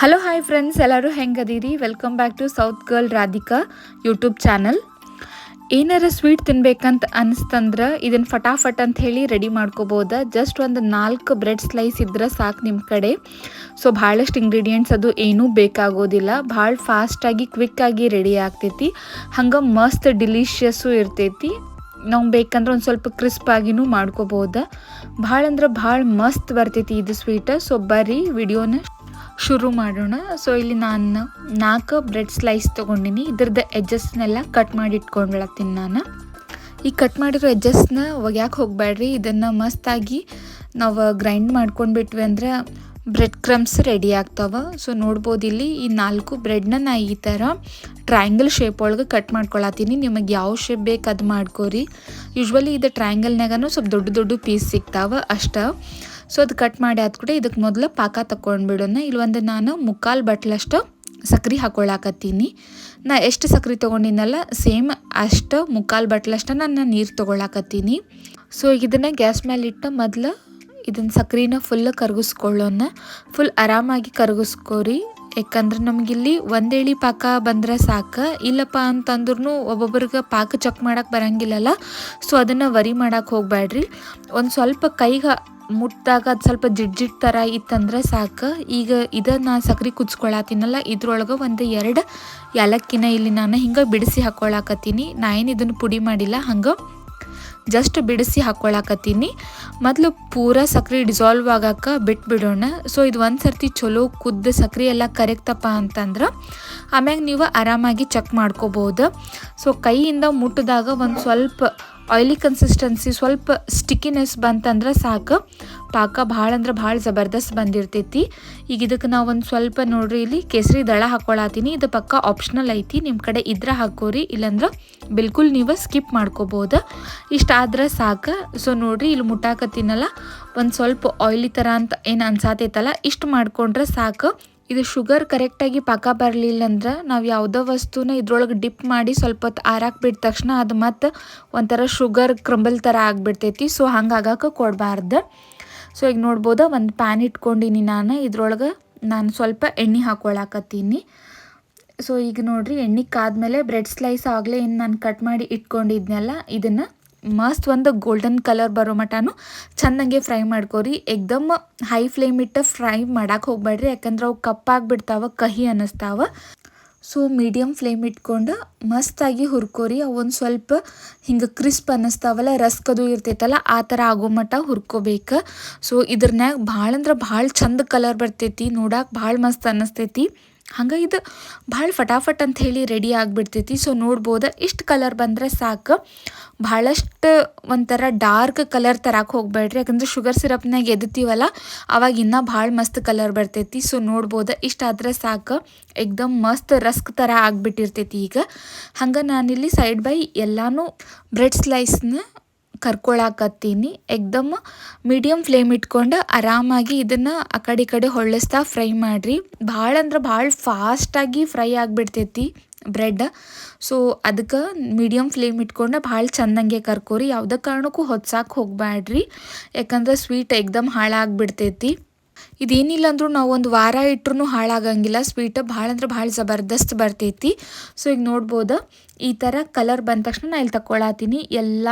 Hello hi friends ಎಲ್ಲರೂ ಹೆಂಗದೀರಿ? Welcome back to south girl Radhika YouTube channel ಏನಾರ sweet ತಿನ್ಬೇಕಂತ ಅನಿಸ್ತಂದ್ರೆ ಇದನ್ನು ಫಟಾಫಟ್ ಅಂತ ಹೇಳಿ ರೆಡಿ ಮಾಡ್ಕೋಬೋದು. ಜಸ್ಟ್ ಒಂದು ನಾಲ್ಕು ಬ್ರೆಡ್ ಸ್ಲೈಸ್ ಇದ್ರೆ ಸಾಕು ನಿಮ್ಮ ಕಡೆ. ಸೊ ಭಾಳಷ್ಟು ಇಂಗ್ರೀಡಿಯೆಂಟ್ಸ್ ಅದು ಏನೂ ಬೇಕಾಗೋದಿಲ್ಲ. ಭಾಳ ಫಾಸ್ಟಾಗಿ ಕ್ವಿಕ್ಕಾಗಿ ರೆಡಿ ಆಗ್ತೈತಿ. ಹಂಗೆ ಮಸ್ತ್ ಡಿಲಿಷಿಯಸ್ಸು ಇರ್ತೈತಿ. ನಾವು ಬೇಕಂದ್ರೆ ಒಂದು ಸ್ವಲ್ಪ ಕ್ರಿಸ್ಪ್ ಆಗಿನೂ ಮಾಡ್ಕೋಬೋದು. ಭಾಳ ಅಂದ್ರೆ ಭಾಳ ಮಸ್ತ್ ಬರ್ತೈತಿ ಇದು ಸ್ವೀಟ್ ಸೊ ಬರ್ರಿ ವಿಡಿಯೋನ ಶುರು ಮಾಡೋಣ. ಸೊ ಇಲ್ಲಿ ನಾನು ನಾಲ್ಕು ಬ್ರೆಡ್ ಸ್ಲೈಸ್ ತೊಗೊಂಡಿನಿ. ಇದ್ರದ್ದು ಎಜ್ಜಸ್ನೆಲ್ಲ ಕಟ್ ಮಾಡಿ ಇಟ್ಕೊಂಡ್ಬಿಡತ್ತೀನಿ ನಾನು ಈ ಕಟ್ ಮಾಡಿರೋ ಎಡ್ಜಸ್ನ ಒಗ್ಯಾಕೆ ಹೋಗಬೇಡ್ರಿ. ಇದನ್ನು ಮಸ್ತಾಗಿ ನಾವು ಗ್ರೈಂಡ್ ಮಾಡ್ಕೊಂಡ್ಬಿಟ್ವಿ ಅಂದ್ರೆ ಬ್ರೆಡ್ ಕ್ರಮ್ಸ್ ರೆಡಿ ಆಗ್ತಾವೆ. ಸೊ ನೋಡ್ಬೋದು ಇಲ್ಲಿ ಈ ನಾಲ್ಕು ಬ್ರೆಡ್ನ ನಾ ಈ ಥರ ಟ್ರಯಾಂಗಲ್ ಶೇಪ್ ಒಳಗೆ ಕಟ್ ಮಾಡ್ಕೊಳತ್ತೀನಿ. ನಿಮಗೆ ಯಾವ ಶೇಪ್ ಬೇಕು ಅದು ಮಾಡ್ಕೋರಿ. ಯೂಶ್ವಲಿ ಇದು ಟ್ರಯಾಂಗಲ್ನಾಗನು ಸ್ವಲ್ಪ ದೊಡ್ಡ ದೊಡ್ಡ ಪೀಸ್ ಸಿಗ್ತಾವೆ ಅಷ್ಟ. ಸೊ ಅದು ಕಟ್ ಮಾಡಿ ಆದ ಕೂಡ ಇದಕ್ಕೆ ಮೊದಲು ಪಾಕ ತಗೊಂಡ್ಬಿಡೋಣ ಇಲ್ಲಿ ಒಂದು ನಾನು ಮುಕ್ಕಾಲು ಬಟ್ಲಷ್ಟು ಸಕ್ರೆ ಹಾಕೊಳ್ಳಾಕತ್ತೀನಿ ನಾ ಎಷ್ಟು ಸಕ್ರೆ ತೊಗೊಂಡಿನಲ್ಲ, ಸೇಮ್ ಅಷ್ಟು ಮುಕ್ಕಾಲು ಬಟ್ಲಷ್ಟು ನಾನು ನೀರು ತೊಗೊಳಕತ್ತೀನಿ. ಸೊ ಇದನ್ನು ಗ್ಯಾಸ್ ಮೇಲೆ ಇಟ್ಟು ಮೊದಲು ಇದನ್ನ ಸಕ್ರೆನ ಫುಲ್ ಕರಗಿಸ್ಕೊಳ್ಳೋಣ. ಫುಲ್ ಆರಾಮಾಗಿ ಕರಗಿಸ್ಕೋರಿ. ಯಾಕಂದ್ರೆ ನಮಗಿಲ್ಲಿ ಒಂದೇಳಿ ಪಾಕ ಬಂದ್ರೆ ಸಾಕು. ಇಲ್ಲಪ್ಪ ಅಂತಂದ್ರೂ ಒಬ್ಬೊಬ್ರಿಗೆ ಪಾಕ ಚೆಕ್ ಮಾಡಕ್ಕೆ ಬರೋಂಗಿಲ್ಲಲ್ಲ. ಸೊ ಅದನ್ನು ವರಿ ಮಾಡಕ್ಕೆ ಹೋಗಬೇಡ್ರಿ ಒಂದು ಸ್ವಲ್ಪ ಕೈಗೆ ಮುಟ್ಟಿದಾಗ ಅದು ಸ್ವಲ್ಪ ಜಿಡ್ ಜಿಡ್ ಥರ ಇತ್ತಂದ್ರೆ ಸಾಕು. ಈಗ ಇದನ್ನು ಸಕ್ರೆ ಕುಚ್ಕೊಳತ್ತೀನಲ್ಲ ಇದ್ರೊಳಗೆ ಒಂದು ಎರಡು ಏಲಕ್ಕಿನ ಇಲ್ಲಿ ನಾನು ಹಿಂಗೆ ಬಿಡಿಸಿ ಹಾಕ್ಕೊಳಕತ್ತೀನಿ ನಾ ಏನು ಇದನ್ನು ಪುಡಿ ಮಾಡಿಲ್ಲ, ಹಂಗೆ ಜಸ್ಟ್ ಬಿಡಿಸಿ ಹಾಕ್ಕೊಳಕತ್ತೀನಿ ಮೊದಲು ಪೂರ ಸಕ್ರೆ ಡಿಸಾಲ್ವ್ ಆಗಕ್ಕೆ ಬಿಟ್ಬಿಡೋಣ. ಸೊ, ಇದು ಒಂದು ಸರ್ತಿ ಚಲೋ ಕುದ್ದು ಸಕ್ರೆ ಎಲ್ಲ ಕರೆಕ್ಟಪ್ಪ ಅಂತಂದ್ರೆ, ಆಮ್ಯಾಗ ನೀವು ಆರಾಮಾಗಿ ಚೆಕ್ ಮಾಡ್ಕೋಬೋದು. ಸೊ, ಕೈಯಿಂದ ಮುಟ್ಟಿದಾಗ ಒಂದು ಸ್ವಲ್ಪ ಆಯ್ಲಿ ಕನ್ಸಿಸ್ಟೆನ್ಸಿ ಸ್ವಲ್ಪ ಸ್ಟಿಕಿನೆಸ್ ಬಂತಂದ್ರೆ ಸಾಕು. ಪಾಕ ಭಾಳ ಅಂದ್ರೆ ಭಾಳ ಜಬರ್ದಸ್ತ್ ಬಂದಿರ್ತೈತಿ. ಈಗ ಇದಕ್ಕೆ ನಾವು ಒಂದು ಸ್ವಲ್ಪ ನೋಡ್ರಿ, ಇಲ್ಲಿ ಕೇಸರಿ ದಳ ಹಾಕ್ಕೊಳತ್ತೀನಿ ಇದು ಪಕ್ಕ ಆಪ್ಷನಲ್ ಐತಿ. ನಿಮ್ಮ ಕಡೆ ಇದ್ರೆ ಹಾಕೋರಿ. ಇಲ್ಲಾಂದ್ರೆ ಬಿಲ್ಕುಲ್ ನೀವು ಸ್ಕಿಪ್ ಮಾಡ್ಕೋಬೋದು. ಇಷ್ಟಾದ್ರೆ ಸಾಕು. ಸೊ ನೋಡ್ರಿ, ಇಲ್ಲಿ ಮುಟ್ಟಾಕತ್ತೀನಲ್ಲ. ಒಂದು ಸ್ವಲ್ಪ ಆಯ್ಲಿ ಥರ ಅಂತ ಏನು ಅನ್ಸಾತೈತಲ್ಲ, ಇಷ್ಟು ಮಾಡ್ಕೊಂಡ್ರೆ ಸಾಕು. ಇದು ಶುಗರ್ ಕರೆಕ್ಟಾಗಿ ಪಾಕ ಬರಲಿಲ್ಲ ಅಂದ್ರೆ ನಾವು ಯಾವುದೋ ವಸ್ತುನ ಇದ್ರೊಳಗೆ ಡಿಪ್ ಮಾಡಿ ಸ್ವಲ್ಪ ಹೊತ್ತು ಆರಾಕ್ ಬಿಟ್ಟ ತಕ್ಷಣ ಅದು ಮತ್ತು ಒಂಥರ ಶುಗರ್ ಕ್ರಂಬಲ್ ಥರ ಆಗಿಬಿಡ್ತೈತಿ. ಸೊ ಹಂಗಾಗಕ್ಕೆ ಕೊಡಬಾರ್ದು. ಸೊ ಈಗ ನೋಡ್ಬೋದು ಒಂದು ಪ್ಯಾನ್ ಇಟ್ಕೊಂಡಿನಿ ನಾನು. ಇದ್ರೊಳಗೆ ನಾನು ಸ್ವಲ್ಪ ಎಣ್ಣೆ ಹಾಕ್ಕೊಳಕತ್ತೀನಿ ಸೊ ಈಗ ನೋಡಿರಿ ಎಣ್ಣೆ ಕಾದ್ಮೇಲೆ ಬ್ರೆಡ್ ಸ್ಲೈಸ್ ಆಗಲೇ ಇನ್ನು ನಾನು ಕಟ್ ಮಾಡಿ ಇಟ್ಕೊಂಡಿದ್ನಲ್ಲ, ಇದನ್ನು ಮಸ್ತ್ ಒಂದು ಗೋಲ್ಡನ್ ಕಲರ್ ಬರೋ ಮಟನು ಚೆನ್ನಾಗೆ ಫ್ರೈ ಮಾಡ್ಕೋರಿ. ಎಕ್ದಮ್ ಹೈ ಫ್ಲೇಮ್ ಇಟ್ಟು ಫ್ರೈ ಮಾಡಕ್ಕೆ ಹೋಗ್ಬೇಡ್ರಿ ಯಾಕಂದ್ರೆ ಅವು ಕಪ್ಪಾಗಿಬಿಡ್ತಾವ ಕಹಿ ಅನ್ನಿಸ್ತಾವ ಸೊ ಮೀಡಿಯಮ್ ಫ್ಲೇಮ್ ಇಟ್ಕೊಂಡು ಮಸ್ತಾಗಿ ಹುರ್ಕೋರಿ. ಅವು ಒಂದು ಸ್ವಲ್ಪ ಹಿಂಗೆ ಕ್ರಿಸ್ಪ್ ಅನ್ನಿಸ್ತಾವಲ್ಲ ರಸ್ಕದು ಇರ್ತೈತಲ್ಲ, ಆ ಥರ ಆಗೋ ಮಟ್ಟ ಹುರ್ಕೋಬೇಕು. ಸೊ ಇದ್ರನ್ಯಾಗ ಭಾಳ ಅಂದ್ರೆ ಭಾಳ ಚಂದ ಕಲರ್ ಬರ್ತೈತಿ ನೋಡಕ್ಕೆ ಭಾಳ ಮಸ್ತ್ ಅನ್ನಿಸ್ತೈತಿ ಹಂಗೆ ಇದು ಭಾಳ ಫಟಾಫಟ್ ಅಂತ ಹೇಳಿ ರೆಡಿ ಆಗಿಬಿಡ್ತೈತಿ. ಸೊ ನೋಡ್ಬೋದು, ಇಷ್ಟು ಕಲರ್ ಬಂದರೆ ಸಾಕು. ಭಾಳಷ್ಟು ಒಂಥರ ಡಾರ್ಕ್ ಕಲರ್ ತರಕ್ಕೆ ಹೋಗ್ಬೇಡ್ರಿ. ಯಾಕಂದ್ರೆ ಶುಗರ್ ಸಿರಪ್ನಾಗ ಎದ್ತೀವಲ್ಲ ಅವಾಗ ಇನ್ನೂ ಭಾಳ ಮಸ್ತ್ ಕಲರ್ ಬರ್ತೈತಿ. ಸೊ ನೋಡ್ಬೋದು ಇಷ್ಟಾದರೆ ಸಾಕು. ಎಕ್ದಮ್ ಮಸ್ತ್ ರಸ್ಕ್ ಥರ ಆಗಿಬಿಟ್ಟಿರ್ತೈತಿ ಈಗ. ಹಂಗೆ ನಾನಿಲ್ಲಿ ಸೈಡ್ ಬೈ ಎಲ್ಲನೂ ಬ್ರೆಡ್ ಸ್ಲೈಸ್ನ ಕರ್ಕೊಳಕತ್ತೀನಿ. ಎಕ್ದಮ್ ಮೀಡಿಯಮ್ ಫ್ಲೇಮ್ ಇಟ್ಕೊಂಡು ಆರಾಮಾಗಿ ಇದನ್ನು ಆ ಕಡೆ ಈ ಕಡೆ ಹೊಳ್ಳಿಸ್ತಾ ಫ್ರೈ ಮಾಡಿರಿ. ಭಾಳ ಅಂದ್ರೆ ಭಾಳ ಫಾಸ್ಟಾಗಿ ಫ್ರೈ ಆಗಿಬಿಡ್ತೈತಿ ಬ್ರೆಡ್ ಸೊ ಅದಕ್ಕೆ ಮೀಡಿಯಮ್ ಫ್ಲೇಮ್ ಇಟ್ಕೊಂಡು ಭಾಳ ಚಂದಂಗೆ ಕರ್ಕೋರಿ. ಯಾವುದೇ ಕಾರಣಕ್ಕೂ ಹೊತ್ಸಾಕೆ ಹೋಗಬೇಡ್ರಿ ಯಾಕಂದ್ರೆ ಸ್ವೀಟ್ ಎಕ್ದಮ್ ಹಾಳಾಗ್ಬಿಡ್ತೈತಿ. ಇದೇನಿಲ್ಲ ಅಂದರೂ ನಾವು ಒಂದು ವಾರ ಇಟ್ರೂ ಹಾಳಾಗಂಗಿಲ್ಲ. ಸ್ವೀಟ್ ಭಾಳ ಅಂದ್ರೆ ಭಾಳ ಜಬರ್ದಸ್ತ್ ಬರ್ತೈತಿ. ಸೊ ಈಗ ನೋಡ್ಬೋದು? ಈ ಥರ ಕಲರ್ ಬಂದ ತಕ್ಷಣ ನಾನು ಇಲ್ಲಿ ತಗೊಳತೀನಿ ಎಲ್ಲ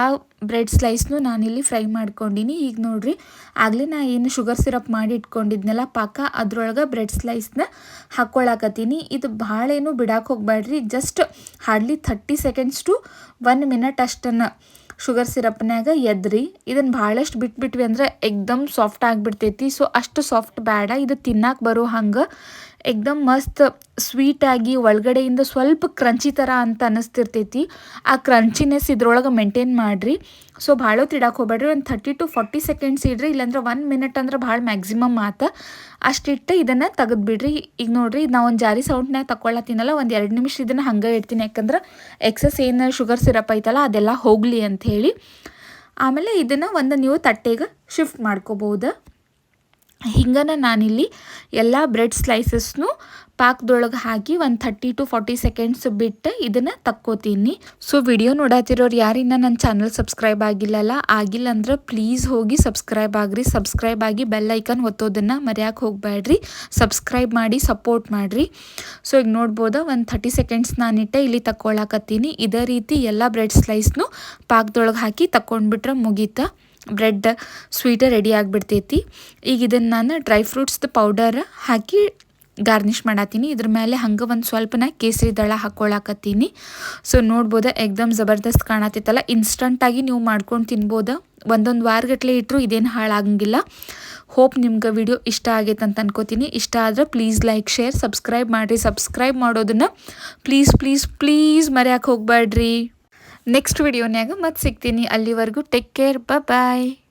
ಬ್ರೆಡ್ ಸ್ಲೈಸ್ನು ನಾನಿಲ್ಲಿ ಫ್ರೈ ಮಾಡ್ಕೊಂಡಿನಿ. ಈಗ ನೋಡ್ರಿ, ಆಗಲೇ ನಾ ಏನು ಶುಗರ್ ಸಿರಪ್ ಮಾಡಿ ಇಟ್ಕೊಂಡಿದ್ನಲ್ಲ ಪಾಕ, ಅದ್ರೊಳಗೆ ಬ್ರೆಡ್ ಸ್ಲೈಸ್ನ ಹಾಕ್ಕೊಳಕತ್ತೀನಿ ಇದು ಭಾಳ ಏನು ಬಿಡಕ್ಕೆ ಹೋಗ್ಬೇಡ್ರಿ just hardly thirty seconds to one minute ಅಷ್ಟನ್ನು. ಶುಗರ್ ಸಿರಪ್ನಾಗ ಎದ್ರಿ ಇದನ್ನು ಭಾಳಷ್ಟು ಬಿಟ್ಬಿಟ್ವಿ ಅಂದ್ರೆ ಎಕ್ದಮ್ ಸಾಫ್ಟ್ ಆಗಿಬಿಡ್ತೈತಿ. ಸೊ ಅಷ್ಟು ಸಾಫ್ಟ್ ಬೇಡ ಇದು ತಿನ್ನಕ್ಕೆ ಬರೋ ಹಂಗೆ. ಎಕ್ದಮ್ ಮಸ್ತ್ ಸ್ವೀಟಾಗಿ ಒಳಗಡೆಯಿಂದ ಸ್ವಲ್ಪ ಕ್ರಂಚಿ ಥರ ಅಂತ ಅನ್ನಿಸ್ತಿರ್ತೈತಿ. ಆ ಕ್ರಂಚಿನೆಸ್ ಇದ್ರೊಳಗೆ ಮೇಂಟೈನ್ ಮಾಡಿರಿ. ಸೊ ಭಾಳ ತಿಡಾಕೆ ಹೋಗ್ಬೇಡ್ರಿ. ಒಂದು ಥರ್ಟಿ ಟು ಫಾರ್ಟಿ ಸೆಕೆಂಡ್ಸ್ ಇಡ್ರಿ. ಇಲ್ಲಾಂದ್ರೆ ಒನ್ ಮಿನಿಟ್ ಅಂದ್ರೆ ಭಾಳ ಮ್ಯಾಕ್ಸಿಮಮ್ ಆತ. ಅಷ್ಟಿಟ್ಟು ಇದನ್ನು ತೆಗೆದ್ಬಿಡ್ರಿ ಈಗ ನೋಡ್ರಿ ನಾವು ಒಂದು ಜಾರಿ ಸೌಂಡ್ನಾಗ ತಗೊಳತ್ತೀನಲ್ಲ ಒಂದು ಎರಡು ನಿಮಿಷ ಇದನ್ನು ಹಂಗೆ ಇಡ್ತೀನಿ. ಯಾಕಂದ್ರೆ ಎಕ್ಸಸ್ ಏನು ಶುಗರ್ ಸಿರಪ್ ಐತಲ್ಲ, ಅದೆಲ್ಲ ಹೋಗಲಿ ಅಂಥೇಳಿ ಆಮೇಲೆ ಇದನ್ನು ಒಂದು ನೀವು ತಟ್ಟೆಗೆ ಶಿಫ್ಟ್ ಮಾಡ್ಕೋಬೋದು. ಹಿಂಗನ ನಾನಿಲ್ಲಿ ಎಲ್ಲ ಬ್ರೆಡ್ ಸ್ಲೈಸಸ್ನು ಪಾಕದೊಳಗೆ ಹಾಕಿ ಒಂದು ಥರ್ಟಿ ಟು ಫಾರ್ಟಿ ಸೆಕೆಂಡ್ಸ್ ಬಿಟ್ಟು ಇದನ್ನು ತಕ್ಕೋತೀನಿ. ಸೊ ವಿಡಿಯೋ ನೋಡತ್ತಿರೋರು ಯಾರಿನ್ನ ನನ್ನ ಚಾನಲ್ ಸಬ್ಸ್ಕ್ರೈಬ್ ಆಗಿಲ್ಲಲ್ಲ ಆಗಿಲ್ಲ ಅಂದ್ರೆ ಪ್ಲೀಸ್ ಹೋಗಿ ಸಬ್ಸ್ಕ್ರೈಬ್ ಆಗ್ರಿ. ಸಬ್ಸ್ಕ್ರೈಬ್ ಆಗಿ ಬೆಲ್ ಐಕನ್ ಒತ್ತೋದನ್ನು ಮರ್ಯಾಕೆ ಹೋಗಬೇಡ್ರಿ ಸಬ್ಸ್ಕ್ರೈಬ್ ಮಾಡಿ ಸಪೋರ್ಟ್ ಮಾಡಿರಿ. ಸೊ ಈಗ ನೋಡ್ಬೋದು ಒಂದು ಥರ್ಟಿ ಸೆಕೆಂಡ್ಸ್ ನಾನಿಟ್ಟೆ ಇಲ್ಲಿ ತಕ್ಕೊಳಕತ್ತೀನಿ. ಇದೇ ರೀತಿ ಎಲ್ಲ ಬ್ರೆಡ್ ಸ್ಲೈಸ್ನು ಪಾಕದೊಳಗೆ ಹಾಕಿ ತಕ್ಕೊಂಡ್ಬಿಟ್ರೆ ಮುಗೀತಾ? ಬ್ರೆಡ್ ಸ್ವೀಟ ರೆಡಿ ಆಗಿಬಿಡ್ತೈತಿ. ಈಗ ಇದನ್ನು ನಾನು ಡ್ರೈ ಫ್ರೂಟ್ಸ್ದು ಪೌಡರ್ ಹಾಕಿ ಗಾರ್ನಿಷ್ ಮಾಡತ್ತೀನಿ ಇದ್ರ ಮೇಲೆ ಹಂಗೆ ಒಂದು ಸ್ವಲ್ಪನ ಕೇಸರಿ ದಳ ಹಾಕ್ಕೊಳಕತ್ತೀನಿ ಸೊ ನೋಡ್ಬೋದು ಎಕ್ದಮ್ ಜಬರ್ದಸ್ತ್ ಕಾಣತ್ತಿತ್ತಲ್ಲ ಇನ್ಸ್ಟಂಟಾಗಿ ನೀವು ಮಾಡ್ಕೊಂಡು ತಿನ್ಬೋದು. ಒಂದೊಂದು ವಾರಗಟ್ಲೆ ಇಟ್ಟರು ಇದೇನು ಹಾಳಾಗಂಗಿಲ್ಲ. ಹೋಪ್ ನಿಮ್ಗೆ ವಿಡಿಯೋ ಇಷ್ಟ ಆಗೈತೆ ಅಂತ ಅನ್ಕೋತೀನಿ. ಇಷ್ಟ ಆದ್ರೆ ಪ್ಲೀಸ್ ಲೈಕ್ ಶೇರ್ ಸಬ್ಸ್ಕ್ರೈಬ್ ಮಾಡಿರಿ. ಸಬ್ಸ್ಕ್ರೈಬ್ ಮಾಡೋದನ್ನು ಪ್ಲೀಸ್ ಪ್ಲೀಸ್ ಪ್ಲೀಸ್ ಮರೆಯೋಕೆ ಹೋಗ್ಬೇಡ್ರಿ ನೆಕ್ಸ್ಟ್ ವಿಡಿಯೋನ್ಯಾಗ ಮತ್ತೆ ಸಿಗ್ತೀನಿ. ಅಲ್ಲಿವರೆಗೂ ಟೇಕ್ ಕೇರ್ ಬಾಯ್